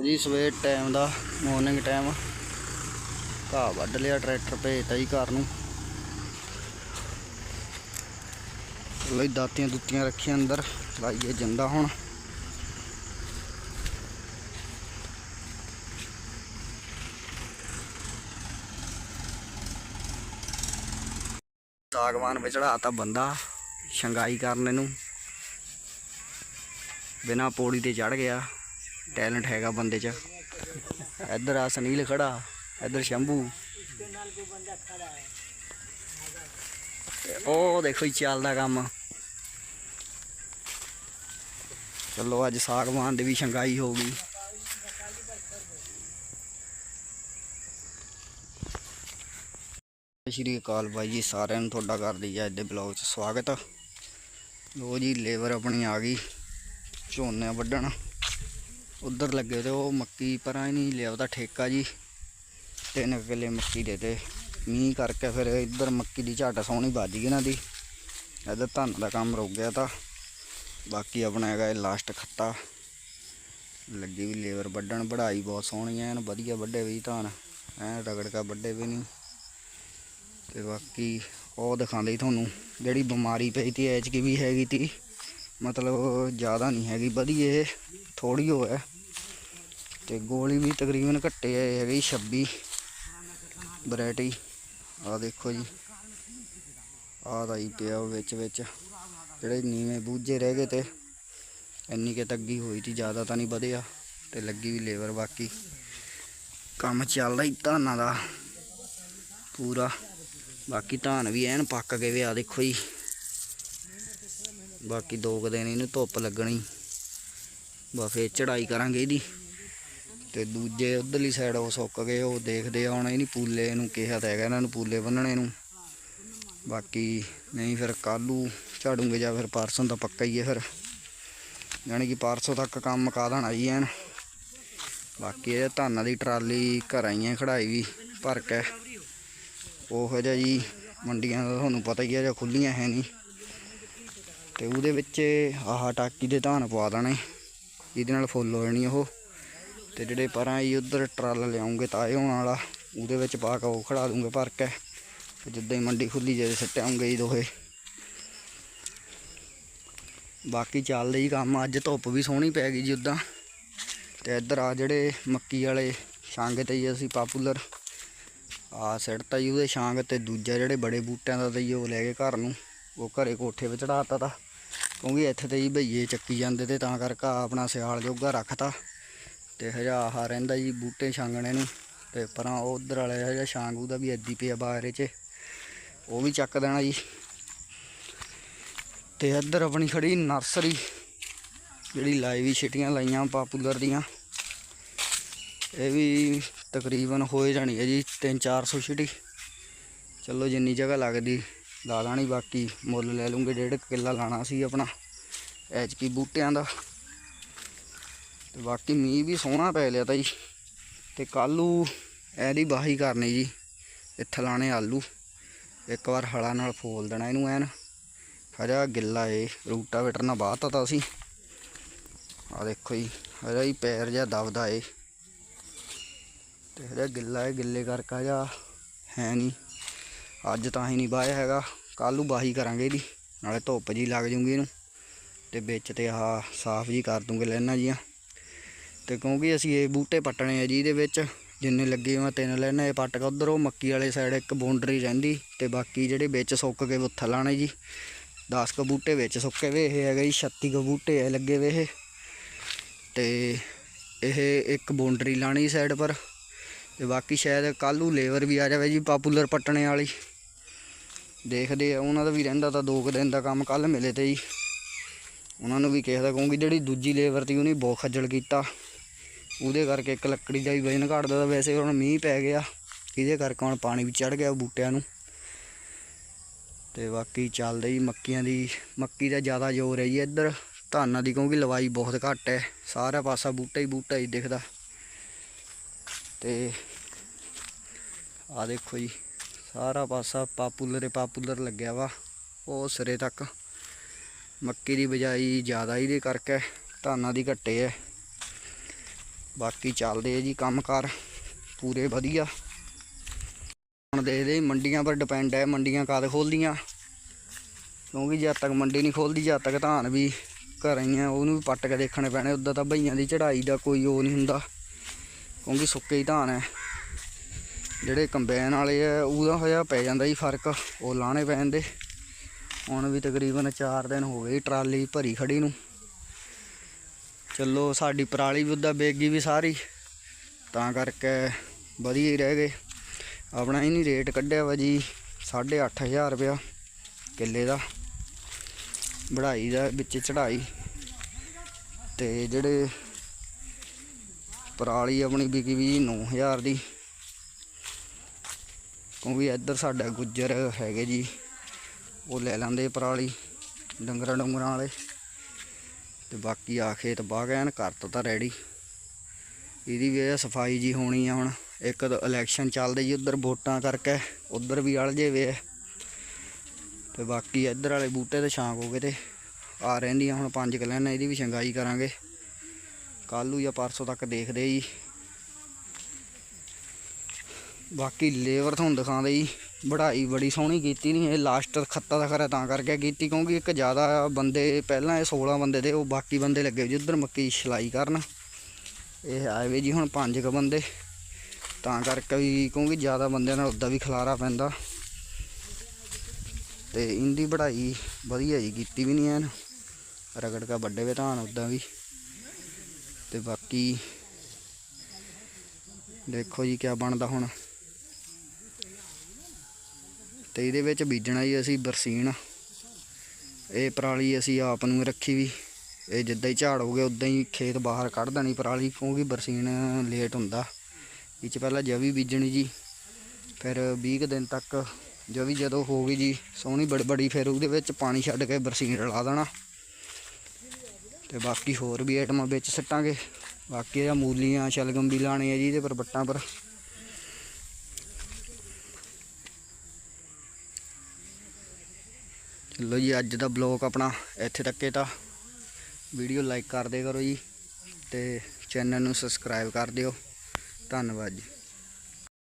ਉਹ ਜੀ, ਸਵੇਰ ਟਾਈਮ ਦਾ ਮਾਰਨਿੰਗ ਟਾਈਮ ਘਾਹ ਵੱਢ ਲਿਆ ਟਰੈਕਟਰ ਭੇਜਤਾ ਜੀ ਘਰ ਨੂੰ। ਲਈ ਦਾਤੀਆਂ ਦੁੱਤੀਆਂ ਰੱਖੀਆਂ ਅੰਦਰ। ਲਾਈਏ ਜਿੰਦਾ ਹੁਣ। ਸਾਗਵਾਨ ਵਿੱਚ ਚੜਾਤਾ ਬੰਦਾ, ਸ਼ੰਗਾਈ ਕਰਨ ਇਹਨੂੰ। ਬਿਨਾ ਪੌੜੀ ਤੇ ਚੜ ਗਿਆ। ਟੈਲੈਂਟ ਹੈਗਾ ਬੰਦੇ 'ਚ ਇੱਧਰ ਆ ਸੁਨੀਲ ਖੜਾ ਇੱਧਰ ਸ਼ੰਭੂ ਤੇ ਉਹ ਦੇਖੋ ਜੀ ਚੱਲਦਾ ਕੰਮ ਚਲੋ ਅੱਜ ਸਾਗਵਾਨ ਦੀ ਵੀ ਸ਼ੰਗਾਈ ਹੋ ਗਈ ਸਤਿ ਸ਼੍ਰੀ ਅਕਾਲ ਬਾਈ ਜੀ ਸਾਰਿਆਂ ਨੂੰ ਤੁਹਾਡਾ ਕਰਦੀ ਆ ਅੱਜ ਦੇ ਬਲੌਗ 'ਚ ਸਵਾਗਤ ਲੋ ਜੀ ਲੇਬਰ ਆਪਣੀ ਆ ਗਈ ਝੋਨੇ ਵੱਢਣ ਉਧਰ ਲੱਗੇ ਤੇ ਉਹ ਮੱਕੀ ਪਰਾਂ ਹੀ ਨਹੀਂ ਲਿਆ ਉਹਦਾ ਠੇਕਾ ਜੀ। ਤਿੰਨ ਕੁ ਕਿੱਲੇ ਮੱਕੀ ਦੇ ਤੇ ਮੀਂਹ ਕਰਕੇ ਫਿਰ ਇੱਧਰ ਮੱਕੀ ਦੀ ਝਾਟ ਸੋਹਣੀ ਵੱਜ ਗਈ ਇਹਨਾਂ ਦੀ। ਇੱਧਰ ਧਨ ਦਾ ਕੰਮ ਰੁਕ ਗਿਆ ਤਾਂ। ਬਾਕੀ ਆਪਣਾ ਹੈਗਾ ਇਹ ਲਾਸਟ ਖੱਤਾ। ਲੱਗੀ ਵੀ ਲੇਬਰ ਵੱਢਣ, ਵਢਾਈ ਬਹੁਤ ਸੋਹਣੀ ਐਨ ਵਧੀਆ ਵੱਡੇ ਵੀ ਧਨ। ਐਨ ਰਗੜਕਾ ਵੱਡੇ ਵੀ ਨਹੀਂ। ਤੇ ਬਾਕੀ ਉਹ ਦਿਖਾਉਂਦੇ ਤੁਹਾਨੂੰ, ਜਿਹੜੀ ਬਿਮਾਰੀ ਪਈ ਤੀ ਐਚ ਕੀ ਵੀ ਹੈਗੀ ਤੀ। ਮਤਲਬ ਜ਼ਿਆਦਾ ਨਹੀਂ ਹੈਗੀ ਵਧੀਆ ਇਹ ਥੋੜੀ ਹੋ ਹੈ ਤੇ ਗੋਲੀ ਵੀ ਤਕਰੀਬਨ ਘੱਟੇ ਆਏ ਹੈਗੇ 26 ਵੈਰਾਈਟੀ ਆ ਦੇਖੋ ਜੀ ਆਹ ਦਾ ਹੀ ਪਿਆ ਉਹ ਵਿੱਚ ਵਿੱਚ ਜਿਹੜੇ ਨੀਵੇਂ ਬੂਝੇ ਰਹਿ ਗਏ ਤੇ ਇੰਨੀ ਕਿ ਤੱਗੀ ਹੋਈ ਤੀ ਜ਼ਿਆਦਾ ਤਾਂ ਨਹੀਂ ਵਧਿਆ ਤੇ ਲੱਗੀ ਵੀ ਲੇਬਰ ਬਾਕੀ ਕੰਮ ਚੱਲਦਾ ਹੀ ਧਾਨਾਂ ਦਾ ਪੂਰਾ ਬਾਕੀ ਧਾਨ ਵੀ ਐਨ ਪੱਕ ਗਏ ਵੇ ਆ ਦੇਖੋ ਜੀ ਬਾਕੀ ਦੋ ਕੁ ਦਿਨ ਇਹਨੂੰ ਧੁੱਪ ਲੱਗਣੀ ਬਾ ਫੇਰ ਚੜਾਈ ਕਰਾਂਗੇ ਇਹਦੀ ਤੇ ਦੂਜੇ ਉਧਰਲੀ ਸਾਈਡ ਉਹ ਸੁੱਕ ਗਏ, ਉਹ ਦੇਖਦੇ ਆ, ਹੁਣ ਨਹੀਂ ਪੂਲੇ ਨੂੰ ਕਿਹਾ ਤਾਂ ਹੈਗਾ, ਇਹਨਾਂ ਨੂੰ ਪੂਲੇ ਬੰਨਣੇ ਨੂੰ। ਬਾਕੀ ਨਹੀਂ ਫਿਰ ਕੱਲੂ ਝਾੜੂਗੇ ਜਾਂ ਫਿਰ ਪਰਸੋਂ ਤਾਂ ਪੱਕਾ ਹੀ ਹੈ ਫਿਰ। ਯਾਨੀ ਕਿ ਪਰਸੋਂ ਤੱਕ ਕੰਮ ਮੁਕਾ ਦੇਣਾ ਜੀ ਐਨ। ਬਾਕੀ ਇਹ ਧਾਨਾਂ ਦੀ ਟਰਾਲੀ ਘਰ ਆਈਆਂ ਖੜਾਈ ਵੀ ਭਰ ਕੇ ਉਹੋ ਜਿਹਾ ਜੀ ਮੰਡੀਆਂ ਦਾ ਤੁਹਾਨੂੰ ਪਤਾ ਹੀ ਹੈ ਜਾਂ ਖੁੱਲੀਆਂ ਹੈ ਨਹੀਂ। ਤੇ ਉਹਦੇ ਵਿੱਚ ਆਹ ਟਾਕੀ ਦੇ ਧਾਨ ਪਵਾ ਦੇਣੇ। ਇਹਦੇ ਨਾਲ ਫੁੱਲ ਹੋ ਜਾਣੀ ਉਹ। ਤੇ ਜਿਹੜੇ ਪਰਾਂ ਹੀ ਉਧਰ ਟਰਾਲ ਲਿਆਉਂਗੇ ਤਾਏ ਹੋਣ ਵਾਲਾ, ਉਹਦੇ ਵਿੱਚ ਪਾ ਕੇ ਉਹ ਖੜਾ ਦੂੰਗੇ ਭਰ ਕੇ ਜਿੱਦਾਂ ਹੀ ਮੰਡੀ ਖੁੱਲੀ ਜੇ ਸੱਟਾਂਗੇ ਜੀ ਦੋਹੇ। ਬਾਕੀ ਚੱਲਦੇ ਹੀ ਕੰਮ, ਅੱਜ ਧੁੱਪ ਵੀ ਸੋਹਣੀ ਪੈ ਗਈ ਜੀ ਉਦਾਂ। ਤੇ ਇੱਧਰ ਆ ਜਿਹੜੇ ਮੱਕੀ ਵਾਲੇ ਛਾਂਗ ਤੇ ਜੀ ਅਸੀਂ ਪਾਪੂਲਰ ਆ ਸਿੱਟਤਾ ਜੀ ਉਹਦੇ ਛਾਂਗ ਤੇ ਦੂਜਾ ਜਿਹੜੇ ਬੜੇ ਬੂਟਿਆਂ ਦਾ ਤੇ ਜੀ ਉਹ ਲੈ ਕੇ ਘਰ ਨੂੰ, ਉਹ ਘਰੇ ਕੋਠੇ 'ਤੇ ਚੜਾਤਾ ਤਾ। ਕਿਉਂਕਿ ਇੱਥੇ ਤੇ ਜੀ ਭਈਏ ਚੱਕੀ ਜਾਂਦੇ ਤੇ ਤਾਂ ਕਰਕੇ ਆਪਣਾ ਸਿਆਲ ਜੋਗਾ ਰੱਖਤਾ। ਤੇ ਹਜਾ ਆਹ ਰਹਿੰਦਾ ਜੀ, ਬੂਟੇ ਛਾਂਗਣੇ ਨੂੰ। ਤੇ ਪਰਾਂ ਉਹ ਉਧਰ ਵਾਲੇ ਹਜਾ ਛਾਂਗੂ ਦਾ ਵੀ ਐਦੀ ਪਿਆ ਬਾਹਰੇ 'ਚ ਉਹ ਵੀ ਚੱਕ ਦੇਣਾ ਜੀ। ਤੇ ਇੱਧਰ ਆਪਣੀ ਖੜੀ ਨਰਸਰੀ, ਜਿਹੜੀ ਲਾਈ ਵੀ ਛਿਟੀਆਂ ਲਾਈਆਂ ਪਾਪੂਲਰ ਦੀਆਂ। ਇਹ ਵੀ ਤਕਰੀਬਨ ਹੋਏ ਜਾਣੀ ਹੈ ਜੀ 3-400 ਛਿਟੀ। ਚਲੋ ਜਿੰਨੀ ਜਗ੍ਹਾ ਲੱਗਦੀ, ਲਾ ਲਾਣੀ, ਬਾਕੀ ਮੁੱਲ ਲੈ ਲੂੰਗੇ, ਡੇਢ ਕੁ ਕਿੱਲਾ ਲਾਣਾ ਸੀ ਆਪਣਾ। ਐਚਕੀ ਬੂਟਿਆਂ ਦਾ। ਤੇ ਬਾਕੀ ਮੀਂਹ ਵੀ ਸੋਹਣਾ ਪੈ ਲਿਆ ਤਾ ਜੀ ਤੇ ਕੱਲੂ ਇਹਦੀ ਬਾਹੀ ਕਰਨੀ ਜੀ, ਇੱਥੇ ਲਾਣੇ ਆਲੂ। ਇੱਕ ਵਾਰ ਹਲਾ ਨਾਲ ਫੋਲ ਦੇਣਾ ਇਹਨੂੰ ਐਨ। ਹਜਾ ਗਿੱਲਾ ਏ ਰੂਟਾਵੇਟਰ ਨਾਲ ਬਾਹਤਾ ਤਾ ਅਸੀਂ। ਆ ਦੇਖੋ ਜੀ, ਹਜਾ ਹੀ ਪੈਰ ਜਿਹਾ ਦਬਦਾ ਏ ਤੇ ਹਜਾ ਗਿੱਲਾ ਏ ਗਿੱਲੇ ਕਰਕੇ ਹਜਾ ਹੈ ਨਹੀਂ ਅੱਜ ਤਾਂ ਹੀ ਨਹੀਂ ਬਾਇਆ ਹੈਗਾ। ਕੱਲ ਨੂੰ ਬਾਹੀ ਕਰਾਂਗੇ ਇਹਦੀ, ਨਾਲੇ ਧੁੱਪ ਜੀ ਲੱਗ ਜੂਗੀ ਇਹਨੂੰ। ਤੇ ਵਿੱਚ ਤੇ ਆਹ ਸਾਫ਼ ਜੀ ਕਰ ਦੂੰਗੇ ਲੈਣਾ ਜੀਆਂ। ਤੇ ਕਿਉਂਕਿ ਅਸੀਂ ਇਹ ਬੂਟੇ ਪੱਟਣੇ ਆ ਜੀ ਇਹਦੇ ਵਿੱਚ। ਜਿੰਨੇ ਲੱਗੇ ਮੈਂ ਤਿੰਨ ਲੈਣਾ ਇਹ ਪੱਟ ਕੇ ਉਧਰ ਮੱਕੀ ਵਾਲੇ ਸਾਈਡ ਇੱਕ ਬਾਉਂਡਰੀ ਰਹਿੰਦੀ ਤੇ ਬਾਕੀ ਜਿਹੜੇ ਵਿੱਚ ਸੁੱਕ ਕੇ ਉੱਥੇ ਲਾਣੇ ਜੀ। 10 ਕ ਬੂਟੇ ਵਿੱਚ ਸੁੱਕੇ ਵੇ, ਇਹ ਹੈਗਾ ਜੀ 36 ਕ ਬੂਟੇ ਐ ਲੱਗੇ ਵੇ ਇਹ। ਤੇ ਇਹ ਇੱਕ ਬਾਉਂਡਰੀ ਲਾਣੀ ਸਾਈਡ ਪਰ। ਤੇ ਬਾਕੀ ਸ਼ਾਇਦ ਕੱਲ ਨੂੰ ਲੇਬਰ ਵੀ ਆ ਜਾਵੇ ਜੀ ਪਾਪੂਲਰ ਪੱਟਣੇ ਵਾਲੀ। ਦੇਖਦੇ ਆ, ਉਹਨਾਂ ਦਾ ਵੀ ਰਹਿੰਦਾ ਤਾਂ ਦੋ ਕੁ ਦਿਨ ਦਾ ਕੰਮ ਕੱਲ ਮਿਲੇ ਤੇ ਜੀ। ਉਹਨਾਂ ਨੂੰ ਵੀ ਕਿਹਾ ਤਾਂ ਕਹੂੰਗੀ, ਜਿਹੜੀ ਦੂਜੀ ਲੇਬਰ ਤੀ ਉਹਨੇ ਬਹੁਤ ਖੱਜਲ ਕੀਤਾ। ਉਹਦੇ ਕਰਕੇ ਇੱਕ ਲੱਕੜੀ ਦਾ ਵੀ ਵਜਨ ਘਟਦਾ ਤਾਂ ਵੈਸੇ ਹੁਣ ਮੀਂਹ ਪੈ ਗਿਆ। ਇਹਦੇ ਕਰਕੇ ਹੁਣ ਪਾਣੀ ਵੀ ਚੜ ਗਿਆ ਬੂਟਿਆਂ ਨੂੰ। ਤੇ ਬਾਕੀ ਚੱਲਦਾ ਜੀ ਮੱਕੀਆਂ ਦੀ, ਮੱਕੀ ਦਾ ਜ਼ਿਆਦਾ ਜ਼ੋਰ ਹੈ ਜੀ ਇੱਧਰ। ਧਾਨਾਂ ਦੀ ਕਿਉਂਕਿ ਲਵਾਈ ਬਹੁਤ ਘੱਟ ਹੈ। ਸਾਰਾ ਪਾਸਾ ਬੂਟਾ ਹੀ ਬੂਟਾ ਹੀ ਦਿਖਦਾ। ਤੇ ਆ ਦੇਖੋ ਜੀ, ਸਾਰਾ ਪਾਸਾ ਪਾਪੂਲਰ ਪਾਪੂਲਰ ਲੱਗਿਆ ਵਾ ਉਹ ਸਿਰੇ ਤੱਕ। ਮੱਕੀ ਦੀ ਬਜਾਈ ਜ਼ਿਆਦਾ ਇਹਦੇ ਕਰਕੇ, ਧਾਨਾਂ ਦੀ ਘੱਟੇ ਹੈ। ਬਾਕੀ ਚੱਲਦੇ ਆ ਜੀ ਕੰਮਕਾਰ, ਪੂਰੇ ਵਧੀਆ। ਹੁਣ ਦੇਖਦੇ ਮੰਡੀਆਂ ਪਰ ਡਿਪੈਂਡ ਹੈ ਮੰਡੀਆਂ ਕਦ ਖੋਲਦੀਆਂ ਕਿਉਂਕਿ ਜਦ ਤੱਕ ਮੰਡੀ ਨਹੀਂ ਖੋਲਦੀ ਜਦ ਤੱਕ ਧਾਨ ਵੀ ਘਰ ਹੀ ਆ ਉਹਨੂੰ ਵੀ ਪੱਟ ਕੇ ਦੇਖਣੇ ਪੈਣੇ, ਉਦਾਂ ਤਾਂ ਭਈਆਂ ਦੀ ਚੜ੍ਹਾਈ ਦਾ ਕੋਈ ਉਹ ਨਹੀਂ ਹੁੰਦਾ। ਕਿਉਂਕਿ ਸੁੱਕੇ ਹੀ ਧਾਨ ਹੈ ਜਿਹੜੇ ਕੰਬਾਈਨ ਵਾਲੇ ਆ, ਉਹਦਾ ਹੋਇਆ ਪੈ ਜਾਂਦਾ ਜੀ ਫ਼ਰਕ, ਉਹ ਲਾਣੇ ਪੈਂਦੇ। ਹੁਣ ਵੀ ਤਕਰੀਬਨ 4 ਦਿਨ ਹੋ ਗਏ ਟਰਾਲੀ ਭਰੀ ਖੜੀ ਨੂੰ। ਚਲੋ, ਸਾਡੀ ਪਰਾਲੀ ਵੀ ਉੱਦਾਂ ਵੇਚ ਗਈ ਵੀ ਸਾਰੀ। ਤਾਂ ਕਰਕੇ ਵਧੀਆ ਹੀ ਰਹਿ ਗਏ। ਆਪਣਾ ਇਹਨੀ ਰੇਟ ਕੱਢਿਆ ਵਾ ਜੀ 8500 ਰੁਪਇਆ ਕਿੱਲੇ ਦਾ। ਵਢਾਈ ਦਾ, ਵਿੱਚ ਚੜਾਈ ਤੇ ਜਿਹੜੇ ਪਰਾਲੀ ਆਪਣੀ ਵਿਕੀ ਵੀ 9000 ਦੀ। ਕਿਉਂਕਿ ਇੱਧਰ ਸਾਡਾ ਗੁੱਜਰ ਹੈਗੇ ਜੀ, ਉਹ ਲੈ ਲੈਂਦੇ ਪਰਾਲੀ ਡੰਗਰਾਂ ਡੰਗਰਾਂ ਵਾਲੇ। ਤੇ ਬਾਕੀ ਆ ਖੇਤ ਬਾਗ ਐਨ ਕਰਤਾ ਤਾਂ ਰੈਡੀ ਇਹਦੀ ਵੀ ਸਫ਼ਾਈ ਜੀ ਹੋਣੀ ਆ ਹੁਣ। ਇੱਕ ਤਾਂ ਇਲੈਕਸ਼ਨ ਚੱਲਦੇ ਜੀ ਉਧਰ ਵੋਟਾਂ ਕਰਕੇ, ਉਧਰ ਵੀ ਅੜ ਜੇ ਵੇ। ਤੇ ਬਾਕੀ ਇੱਧਰ ਵਾਲੇ ਬੂਟੇ ਤੇ ਛਾਂਕ ਹੋ ਗਏ ਤੇ ਆ ਰਹਿੰਦੀਆਂ ਹੁਣ ਪੰਜ ਕਿੱਲਿਆਂ ਇਹਦੀ ਵੀ ਛੰਗਾਈ ਕਰਾਂਗੇ। ਕੱਲ੍ਹ ਜਾਂ ਪਰਸੋਂ ਤੱਕ ਦੇਖਦੇ ਜੀ। ਬਾਕੀ ਲੇਬਰ ਤੁਹਾਨੂੰ ਦਿਖਾਉਂਦੇ ਜੀ। ਵਢਾਈ ਬੜੀ ਸੋਹਣੀ ਕੀਤੀ ਨਹੀਂ, ਇਹ ਲਾਸਟ ਖੱਤਾ ਦਾ ਖਰਾ ਤਾਂ ਕਰਕੇ ਕੀਤੀ, ਕਿਉਂਕਿ ਇੱਕ ਜ਼ਿਆਦਾ ਬੰਦੇ ਪਹਿਲਾਂ ਇਹ 16 ਬੰਦੇ ਦੇ ਉਹ ਬਾਕੀ ਬੰਦੇ ਲੱਗੇ ਜੀ, ਉਧਰ ਮੱਕੀ ਦੀ ਛਲਾਈ ਕਰਨ। ਇਹ ਆਏ ਵੇ ਜੀ ਹੁਣ ਪੰਜ ਕ ਬੰਦੇ। ਤਾਂ ਕਰਕੇ ਵੀ ਕਿਉਂਕਿ ਜ਼ਿਆਦਾ ਬੰਦਿਆਂ ਨਾਲ ਉੱਦਾਂ ਵੀ ਖਲਾਰਾ ਪੈਂਦਾ। ਤੇ ਇੰਦੀ ਵਢਾਈ ਵਧੀਆ ਜੀ, ਕੀਤੀ ਵੀ ਨਹੀਂ ਐਨ। ਰਗੜ ਕਾ ਵੱਡੇ ਵੇ ਧਾਨ ਉੱਦਾਂ ਵੀ। ਤੇ ਬਾਕੀ ਦੇਖੋ ਜੀ ਕਿਆ ਬਣਦਾ ਹੁਣ। ਤੇ ਇਹਦੇ ਵਿੱਚ ਬੀਜਣਾ ਜੀ ਅਸੀਂ ਬਰਸੀਨ। ਇਹ ਪਰਾਲੀ ਅਸੀਂ ਆਪ ਨੂੰ ਰੱਖੀ ਵੀ। ਇਹ ਜਿੱਦਾਂ ਹੀ ਝਾੜ ਹੋ ਗਿਆ, ਉਦਾਂ ਹੀ ਖੇਤ ਬਾਹਰ ਕੱਢ ਦੇਣੀ ਪਰਾਲੀ, ਕਿਉਂਕਿ ਬਰਸੀਨ ਲੇਟ ਹੁੰਦਾ। ਇਹ ਚ ਪਹਿਲਾਂ ਜਵੀ ਬੀਜਣੀ ਜੀ। ਫਿਰ 20 ਕੁ ਦਿਨ ਤੱਕ ਜਵੀ ਜਦੋਂ ਹੋ ਗਈ ਜੀ, ਸੋਹਣੀ ਬੜਬੜੀ, ਫਿਰ ਉਹਦੇ ਵਿੱਚ ਪਾਣੀ ਛੱਡ ਕੇ ਬਰਸੀਨ ਰਲਾ ਦੇਣਾ। ਤੇ ਬਾਕੀ ਹੋਰ ਵੀ ਆਈਟਮਾਂ ਵਿੱਚ ਸੱਟਾਂਗੇ। ਬਾਕੀ ਇਹ ਮੂਲੀਆਂ, ਸ਼ਲਗਮ ਵੀ ਲਾਣੇ ਆ ਜੀ ਇਹਦੇ ਪਰ ਬੱਟਾਂ ਪਰ। ਚਲੋ ਜੀ, ਅੱਜ ਦਾ ਬਲੌਗ ਆਪਣਾ ਇੱਥੇ ਤੱਕੇ ਤਾਂ ਵੀਡੀਓ ਲਾਈਕ ਕਰ ਦਿਆ ਕਰੋ ਜੀ ਤੇ ਚੈਨਲ ਨੂੰ ਸਬਸਕ੍ਰਾਈਬ ਕਰ ਦਿਓ। ਧੰਨਵਾਦ ਜੀ।